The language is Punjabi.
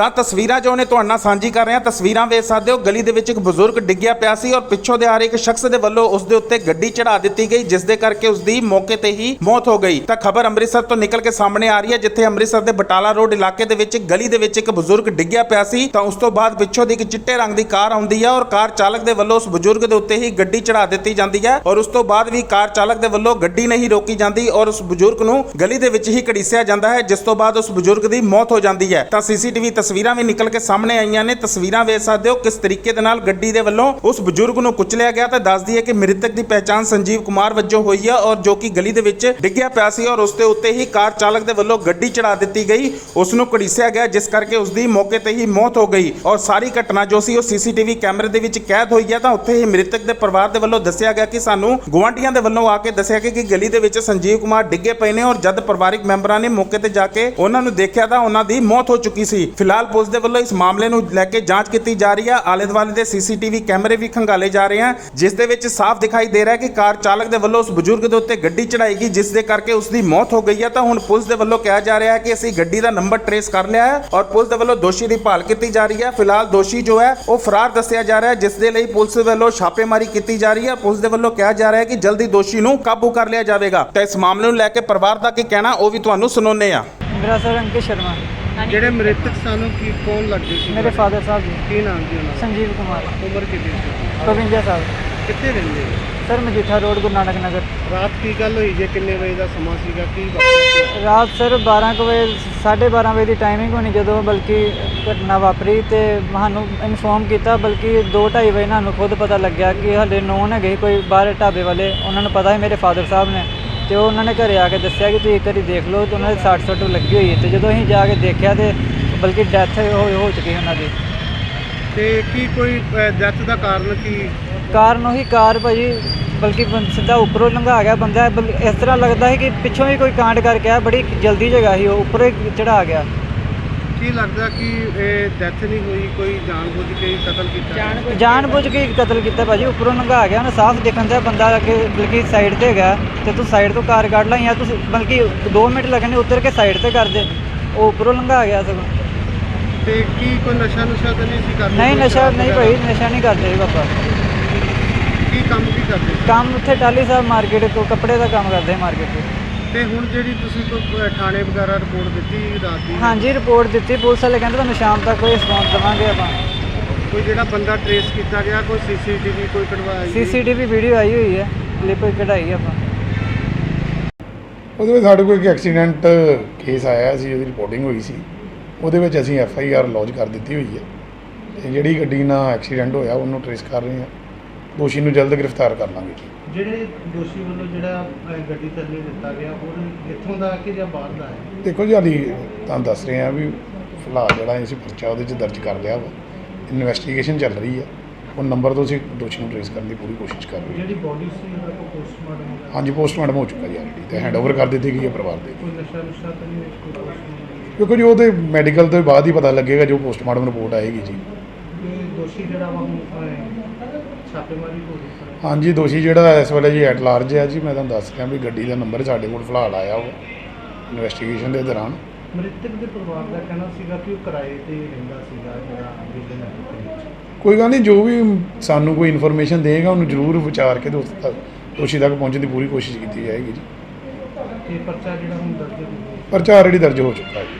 ਤਾਂ ਤਸਵੀਰਾਂ ਜੋ ਨੇ ਤੁਹਾਡੇ ਨਾਲ ਸਾਂਝੀ ਕਰ ਰਹੇ ਹਾਂ। ਤਸਵੀਰਾਂ ਵੇਖ ਸਕਦੇ ਹੋ, ਗਲੀ ਦੇ ਵਿੱਚ ਇੱਕ ਬਜ਼ੁਰਗ ਡਿੱਗਿਆ ਪਿਆ ਸੀ ਔਰ ਪਿੱਛੋਂ ਦੇ ਆ ਰਹੇ ਇੱਕ ਸ਼ਖਸ ਦੇ ਵੱਲੋਂ ਉਸ ਦੇ ਉੱਤੇ ਗੱਡੀ ਚੜਾ ਦਿੱਤੀ ਗਈ, ਜਿਸ ਦੇ ਕਰਕੇ ਉਸ ਦੀ ਮੌਕੇ ਤੇ ਹੀ ਮੌਤ ਹੋ ਗਈ। ਤਾਂ ਖਬਰ ਅੰਮ੍ਰਿਤਸਰ ਤੋਂ ਨਿਕਲ ਕੇ ਸਾਹਮਣੇ ਆ ਰਹੀ ਹੈ, ਜਿੱਥੇ ਅੰਮ੍ਰਿਤਸਰ ਦੇ ਬਟਾਲਾ ਰੋਡ ਇਲਾਕੇ ਦੇ ਵਿੱਚ ਗਲੀ ਦੇ ਵਿੱਚ ਇੱਕ ਬਜ਼ੁਰਗ ਡਿੱਗਿਆ ਪਿਆ ਸੀ। ਤਾਂ ਉਸ ਤੋਂ ਬਾਅਦ ਪਿੱਛੋਂ ਦੀ ਇੱਕ ਚਿੱਟੇ ਰੰਗ ਦੀ ਕਾਰ ਆਉਂਦੀ ਹੈ ਔਰ ਕਾਰ ਚਾਲਕ ਦੇ ਵੱਲੋਂ ਉਸ ਬਜ਼ੁਰਗ ਦੇ ਉੱਤੇ ਹੀ ਗੱਡੀ ਚੜਾ ਦਿੱਤੀ ਜਾਂਦੀ ਹੈ ਔਰ ਉਸ ਤੋਂ ਬਾਅਦ ਵੀ ਕਾਰ ਚਾਲਕ ਦੇ ਵੱਲੋਂ ਗੱਡੀ ਨਹੀਂ ਰੋਕੀ ਜਾਂਦੀ ਔਰ ਉਸ ਬਜ਼ੁਰਗ ਨੂੰ ਗਲੀ ਦੇ ਵਿੱਚ ਹੀ ਘੜੀਸਿਆ ਜਾਂਦਾ ਹੈ, ਜਿਸ ਤੋਂ ਬਾਅਦ ਉਸ ਬਜ਼ੁਰਗ ਦੀ ਮੌਤ ਹੋ ਜਾਂਦੀ ਹੈ। ਤਾਂ ਸੀਸੀਟੀਵੀ ਤਸਵੀਰਾਂ ਵੀ ਨਿਕਲ ਕੇ ਸਾਹਮਣੇ ਆਈਆਂ ਨੇ। ਤਸਵੀਰਾਂ ਵੇਖ ਸਕਦੇ ਹੋ ਕਿਸ ਤਰੀਕੇ ਦੇ ਨਾਲ ਗੱਡੀ ਦੇ ਵੱਲੋਂ ਉਸ ਬਜ਼ੁਰਗ ਨੂੰ ਕੁਚਲਿਆ ਗਿਆ। ਤਾਂ ਦੱਸਦੀ ਹੈ ਕਿ ਮ੍ਰਿਤਕ ਦੀ ਪਹਿਚਾਣ ਸੰਜੀਵ ਕੁਮਾਰ ਵਜੋਂ ਹੋਈ ਹੈ ਔਰ ਜੋ ਕਿ ਗਲੀ ਦੇ ਵਿੱਚ ਡਿੱਗਿਆ ਪਿਆ ਸੀ ਔਰ ਉਸ ਦੇ ਉੱਤੇ ਹੀ ਕਾਰ ਚਾਲਕ ਦੇ ਵੱਲੋਂ ਗੱਡੀ ਚੜਾ ਦਿੱਤੀ ਗਈ। ਉਸ ਨੂੰ ਘੜੀਸਿਆ ਗਿਆ, ਜਿਸ ਕਰਕੇ ਉਸ ਦੀ ਮੌਕੇ ਤੇ ਹੀ ਮੌਤ ਹੋ ਗਈ ਔਰ ਸਾਰੀ ਘਟਨਾ ਜੋ ਸੀ ਉਹ ਸੀਸੀਟੀਵੀ ਕੈਮਰੇ ਦੇ ਵਿੱਚ ਕੈਦ ਹੋਈ ਹੈ। ਤਾਂ ਉੱਥੇ ਹੀ ਮ੍ਰਿਤਕ ਦੇ ਪਰਿਵਾਰ ਦੇ ਵੱਲੋਂ ਦੱਸਿਆ ਗਿਆ ਕਿ ਸਾਨੂੰ ਗੁਆਂਢੀਆਂ ਦੇ ਵੱਲੋਂ ਆ ਕੇ ਦੱਸਿਆ ਗਿਆ ਕਿ ਗਲੀ ਦੇ ਵਿੱਚ ਸੰਜੀਵ ਕੁਮਾਰ ਡਿੱਗੇ ਪਏ ਨੇ ਔਰ ਜਦ ਪਰਿਵਾਰਿਕ ਮੈਂਬਰਾਂ ਨੇ ਮੌਕੇ ਤੇ ਜਾ ਕੇ ਉਹਨਾਂ ਨੂੰ ਦੇਖਿਆ ਤਾਂ ਉਹਨਾਂ ਦੀ ਮੌਤ ਹੋ ਚੁੱਕੀ ਸੀ। ਫਿਲਹਾਲ ਪੁਲਿਸ ਦੇ ਵੱਲੋਂ ਇਸ ਮਾਮਲੇ ਨੂੰ ਲੈ ਕੇ ਜਾਂਚ ਕੀਤੀ ਜਾ ਰਹੀ ਹੈ। ਆਲੇ ਦੁਆਲੇ ਦੇ ਸੀਸੀਟੀਵੀ ਕੈਮਰੇ ਵੀ ਖੰਗਾਲੇ ਜਾ ਰਹੇ ਹਨ, ਜਿਸ ਦੇ ਵਿੱਚ ਸਾਫ਼ ਦਿਖਾਈ ਦੇ ਰਿਹਾ ਹੈ ਕਿ ਕਾਰ ਚਾਲਕ ਦੇ ਵੱਲੋਂ ਉਸ ਬਜ਼ੁਰਗ ਦੇ ਉੱਤੇ ਗੱਡੀ ਚੜਾਈ ਗਈ, ਜਿਸ ਦੇ ਕਰਕੇ ਉਸ ਦੀ ਮੌਤ ਹੋ ਗਈ ਹੈ। ਤਾਂ ਹੁਣ ਪੁਲਿਸ ਦੇ ਵੱਲੋਂ ਕਿਹਾ ਜਾ ਰਿਹਾ ਹੈ ਕਿ ਅਸੀਂ ਗੱਡੀ ਦਾ ਨੰਬਰ ਟਰੇਸ ਕਰ ਲਿਆ ਹੈ ਔਰ ਪੁਲਿਸ ਦੇ ਵੱਲੋਂ ਦੋਸ਼ੀ ਦੀ ਭਾਲ ਕੀਤੀ ਜਾ ਰਹੀ ਹੈ। ਫਿਲਹਾਲ ਦੋਸ਼ੀ ਜੋ ਹੈ, ਉਹ ਫਰਾਰ ਦੱਸਿਆ ਜਾ ਰਿਹਾ ਹੈ, ਜਿਸ ਦੇ ਲਈ ਪੁਲਿਸ ਵੱਲੋਂ ਛਾਪੇਮਾਰੀ ਕੀਤੀ ਜਾ ਰਹੀ ਹੈ। ਪੁਲਿਸ ਦੇ ਵੱਲੋਂ ਕਿਹਾ ਜਾ ਰਿਹਾ ਹੈ ਕਿ ਜਲਦੀ ਦੋਸ਼ੀ ਨੂੰ ਕਾਬੂ ਕਰ ਲਿਆ ਜਾਵੇਗਾ। ਤਾਂ ਇਸ ਮਾਮਲੇ ਨੂੰ ਲੈ ਕੇ ਪਰਿਵਾਰ ਦਾ ਕੀ ਕਹਿਣਾ, ਉਹ ਵੀ ਤੁਹਾਨੂੰ ਸੁਣਾਉਂਦੇ ਆ ਮੇਰਾ ਸਰ ਅੰਕਿਤ ਸ਼ਰਮਾ। ਜਿਹੜੇ ਮ੍ਰਿਤਕ ਸਾਨੂੰ ਕੀ ਕੌਣ ਲੱਗਦੇ ਸੀ? ਮੇਰੇ ਫਾਦਰ ਸਾਹਿਬ ਜੀ। ਕੀ ਨਾਮ ਸੀ ਉਹਨਾਂ ਸੰਜੀਵ ਕੁਮਾਰ। ਦਾ ਉਮਰ ਕਿੰਨੀ ਸੀ? 52 ਸਾਲ। ਕਿੱਥੇ ਰਹਿੰਦੇ? Sir Majitha road Guru Nanak Nagar. ਰਾਤ ਕੀ ਗੱਲ ਹੋਈ? ਜੇ ਕਿੰਨੇ ਵਜੇ ਦਾ ਸਮਾਂ ਸੀਗਾ? ਕੀ ਵਾਪਰਿਆ ਸੀ? ਰਾਤ ਸਰ 12 ਕੁ ਵਜੇ 12:30 ਵਜੇ ਦੀ ਟਾਈਮਿੰਗ ਹੋਣੀ ਜਦੋਂ ਬਲਕਿ ਘਟਨਾ ਵਾਪਰੀ ਤੇ ਸਾਨੂੰ ਇਨਫੋਰਮ ਕੀਤਾ ਬਲਕਿ 2:30 ਵਜੇ ਸਾਨੂੰ ਖੁਦ ਪਤਾ ਲੱਗਿਆ ਕਿ ਹਲੇ ਨੋਨ ਹੈਗੇ ਕੋਈ ਬਾਹਰ ਢਾਬੇ ਵਾਲੇ। ਉਹਨਾਂ ਨੂੰ ਪਤਾ ਹੈ ਮੇਰੇ ਫਾਦਰ ਸਾਹਿਬ ਨੇ। ਤੇ ਉਹ ਉਹਨਾਂ ਨੇ ਘਰੇ ਆ ਕੇ ਦੱਸਿਆ ਕਿ ਤੁਸੀਂ ਇੱਕ ਵਾਰੀ ਦੇਖ ਲਓ ਤੇ ਉਹਨਾਂ ਦੇ 60 ਸੱਟ ਲੱਗੀ ਹੋਈ ਹੈ ਤੇ ਜਦੋਂ ਅਸੀਂ ਜਾ ਕੇ ਦੇਖਿਆ ਤੇ ਬਲਕਿ ਡੈਥ ਹੋ ਹੋ ਚੁੱਕੀ ਉਹਨਾਂ ਦੀ। ਤੇ ਕੀ ਕੋਈ ਡੈਥ ਦਾ ਕਾਰਨ ਕੀ? ਕਾਰਨ ਉਹੀ ਕਾਰ ਭਾਜੀ ਬਲਕਿ ਸਿੱਧਾ ਉੱਪਰੋਂ ਲੰਘਾ ਗਿਆ ਬੰਦਾ ਇਸ ਤਰ੍ਹਾਂ ਲੱਗਦਾ ਹੈ ਕਿ ਪਿੱਛੋਂ ਹੀ ਕੋਈ ਕਾਂਡ ਕਰਕੇ ਆ ਬੜੀ ਜਲਦੀ ਜਗ੍ਹਾ ਸੀ ਉਹ ਉੱਪਰੋਂ ਹੀ ਚੜਾ ਗਿਆ। ਕੀ ਲੱਗਦਾ ਕਿ ਇਹ ਡੈਥ ਨਹੀਂ ਹੋਈ ਕੋਈ ਜਾਣਬੁੱਝ ਕੇ ਹੀ ਕਤਲ ਕੀਤਾ ਜਾਣ ਬੁੱਝ ਕੇ ਹੀ ਕਤਲ ਕੀਤਾ ਭਾਜੀ ਉੱਪਰੋਂ ਲੰਘਾ ਗਿਆ ਨਾ ਸਾਫ਼ ਦੇਖਣ ਤੇ ਬੰਦਾ ਅੱਗੇ ਬਲਕਿ ਸਾਈਡ ਤੇ ਹੈਗਾ ਤੇ ਤੂੰ ਸਾਈਡ ਤੋਂ ਕਾਰ ਕੱਢ ਲਾ ਜਾਂ ਤੂੰ ਬਲਕਿ 2 ਮਿੰਟ ਲੱਗਣੇ ਉਤਰ ਕੇ ਸਾਈਡ ਤੇ ਕਰ ਦੇ ਉਹ ਉੱਪਰੋਂ ਲੰਘਾ ਗਿਆ ਸਗੋਂ। ਤੇ ਕੀ ਕੋਈ ਨਸ਼ਾ ਨੁਸ਼ਾ ਤਾਂ ਨਹੀਂ ਸੀ ਕਰਦੇ? ਨਹੀਂ ਨਸ਼ਾ ਨਹੀਂ? ਭਾਈ ਨਸ਼ਾ ਨਹੀਂ ਕਰਦੇ ਪਾਪਾ। ਕੀ ਕੰਮ ਕੀ ਕਰਦੇ? ਕੰਮ ਉੱਥੇ ਟਾਲੀ ਸਾਹਿਬ ਮਾਰਕੀਟ ਤੋਂ ਕੱਪੜੇ ਦਾ ਕੰਮ ਕਰਦੇ ਮਾਰਕੀਟ ਤੋਂ। ਤੇ ਹੁਣ ਜਿਹੜੀ ਤੁਸੀਂ ਕੋਈ ਥਾਣੇ ਵਗੈਰਾ ਰਿਪੋਰਟ ਦਿੱਤੀ ਰਾਤ ਦੀ ਹਾਂਜੀ ਰਿਪੋਰਟ ਦਿੱਤੀ। ਪੁਲਿਸ ਵਾਲੇ ਕਹਿੰਦੇ ਤੁਹਾਨੂੰ ਸ਼ਾਮ ਤੱਕ ਕੋਈ ਰਿਸਪੌਂਸ ਦੇਵਾਂਗੇ ਆਪਾਂ। ਕੋਈ ਜਿਹੜਾ ਬੰਦਾ ਟਰੇਸ ਕੀਤਾ ਗਿਆ ਕੋਈ ਸੀਸੀਟੀਵੀ ਕੋਈ ਕਢਵਾਈ? ਸੀਸੀਟੀਵੀ ਵੀਡੀਓ ਆਈ ਹੋਈ ਹੈ। ਕਲਿੱਪ ਕਢਾਈ ਆਪਾਂ। ਉਹਦੇ ਵਿੱਚ ਸਾਡੇ ਕੋਲ ਇੱਕ ਐਕਸੀਡੈਂਟ ਕੇਸ ਆਇਆ ਸੀ ਉਹਦੀ ਰਿਪੋਰਟਿੰਗ ਹੋਈ ਸੀ। ਉਹਦੇ ਵਿੱਚ ਅਸੀਂ ਐਫ ਆਈ ਆਰ ਲੌਂਚ ਕਰ ਦਿੱਤੀ ਹੋਈ ਹੈ। ਤੇ ਜਿਹੜੀ ਗੱਡੀ ਨਾਲ ਐਕਸੀਡੈਂਟ ਹੋਇਆ ਉਹਨੂੰ ਟ੍ਰੇਸ ਕਰ ਰਹੇ ਹਾਂ। ਦੋਸ਼ੀ ਨੂੰ ਜਲਦ ਗ੍ਰਿਫਤਾਰ ਕਰ ਲਾਂਗੇ। ਜੀ ਜਿਹੜੇ ਦੋਸ਼ੀ ਵੱਲੋਂ ਜਿਹੜਾ ਅਹ, ਗੱਡੀ ਥੱਲੇ ਦਿੱਤਾ ਗਿਆ ਉਹ ਇੱਥੋਂ ਦਾ ਕਿ ਜਾਂ ਬਾਹਰ ਦਾ ਹੈ? ਦੇਖੋ ਜੀ ਹਾਲੀ ਤੁਹਾਨੂੰ ਦੱਸ ਰਹੇ ਹਾਂ ਵੀ ਫਿਲਹਾਲ ਜਿਹੜਾ ਅਸੀਂ ਪਰਚਾ ਉਹਦੇ 'ਚ ਦਰਜ ਕਰ ਲਿਆ ਵਾ। ਇਨਵੈਸਟੀਗੇਸ਼ਨ ਚੱਲ ਰਹੀ ਹੈ ਉਹ ਨੰਬਰ ਤੋਂ ਅਸੀਂ ਦੋਸ਼ੀ ਨੂੰ ਟ੍ਰੇਸ ਕਰਨ ਦੀ ਪੂਰੀ ਕੋਸ਼ਿਸ਼ ਕਰ ਰਹੇ ਹਾਂ। ਜਿਹੜੀ ਬੋਡੀ ਸੀ ਉਹਦਾ ਕੋਈ ਪੋਸਟਮਾਰਟਮ ਹੋਇਆ? ਹਾਂਜੀ ਪੋਸਟਮਾਰਟਮ ਹੋ ਚੁੱਕਾ ਜੀ ਆਲਰੇਡੀ ਤੇ ਹੈਂਡਓਵਰ ਕਰ ਦਿੱਤੀ ਗਈ ਹੈ ਪਰਿਵਾਰ ਦੇ ਕੋਈ ਨਸ਼ਾ ਨੁਸ਼ਾ ਤਾਂ ਨਹੀਂ ਕੋਈ ਪੋਸਟਮਾਰਟਮ ਕਿਉਂਕਿ ਜੀ ਉਹਦੇ ਮੈਡੀਕਲ ਤੋਂ ਬਾਅਦ ਹੀ ਪਤਾ ਲੱਗੇਗਾ ਜੋ ਪੋਸਟਮਾਰਟਮ ਰਿਪੋਰਟ ਆਏਗੀ ਜੀ। ਇਹ ਦੋਸ਼ੀ ਜਿਹੜਾ ਵਾ ਹੁਣ ਅਹ, ਛਾਪੇਮਾਰੀ ਹੋ ਰਹੀ ਹੈ ਹਾਂਜੀ ਦੋਸ਼ੀ ਜਿਹੜਾ ਇਸ ਵੇਲੇ ਜੀ ਐਟ ਲਾਰਜ ਹੈ ਜੀ ਮੈਂ ਤੁਹਾਨੂੰ ਦੱਸ ਰਿਹਾ ਵੀ ਗੱਡੀ ਦਾ ਨੰਬਰ ਸਾਡੇ ਕੋਲ ਫਿਲਹਾਲ ਆਇਆ ਵਾ ਇਨਵੈਸਟੀਗੇਸ਼ਨ ਦੇ ਦੌਰਾਨ। ਮ੍ਰਿਤਕ ਦੇ ਪਰਿਵਾਰ ਦਾ ਕਹਿਣਾ ਸੀਗਾ ਕਿ ਉਹ ਕਿਰਾਏ ਤੇ ਰਹਿੰਦਾ ਸੀਗਾ ਜਿਹੜਾ ਵਿਜਨ ਕੋਈ ਗੱਲ ਨਹੀਂ ਜੋ ਵੀ ਸਾਨੂੰ ਕੋਈ ਇਨਫੋਰਮੇਸ਼ਨ ਦੇਗਾ ਉਹਨੂੰ ਜ਼ਰੂਰ ਵਿਚਾਰ ਕੇ ਦੋਸਤ ਤੱਕ ਦੋਸ਼ੀ ਤੱਕ ਪਹੁੰਚਣ ਦੀ ਪੂਰੀ ਕੋਸ਼ਿਸ਼ ਕੀਤੀ ਜਾਏਗੀ ਜੀ। ਤੇ ਪਰਚਾ ਜਿਹੜਾ ਹੁਣ ਦਰਜ ਹੋ ਗਿਆ ਪਰਚਾ ਆਲਰੇਡੀ ਦਰਜ ਹੋ ਚੁੱਕਾ ਹੈ। ਜੀ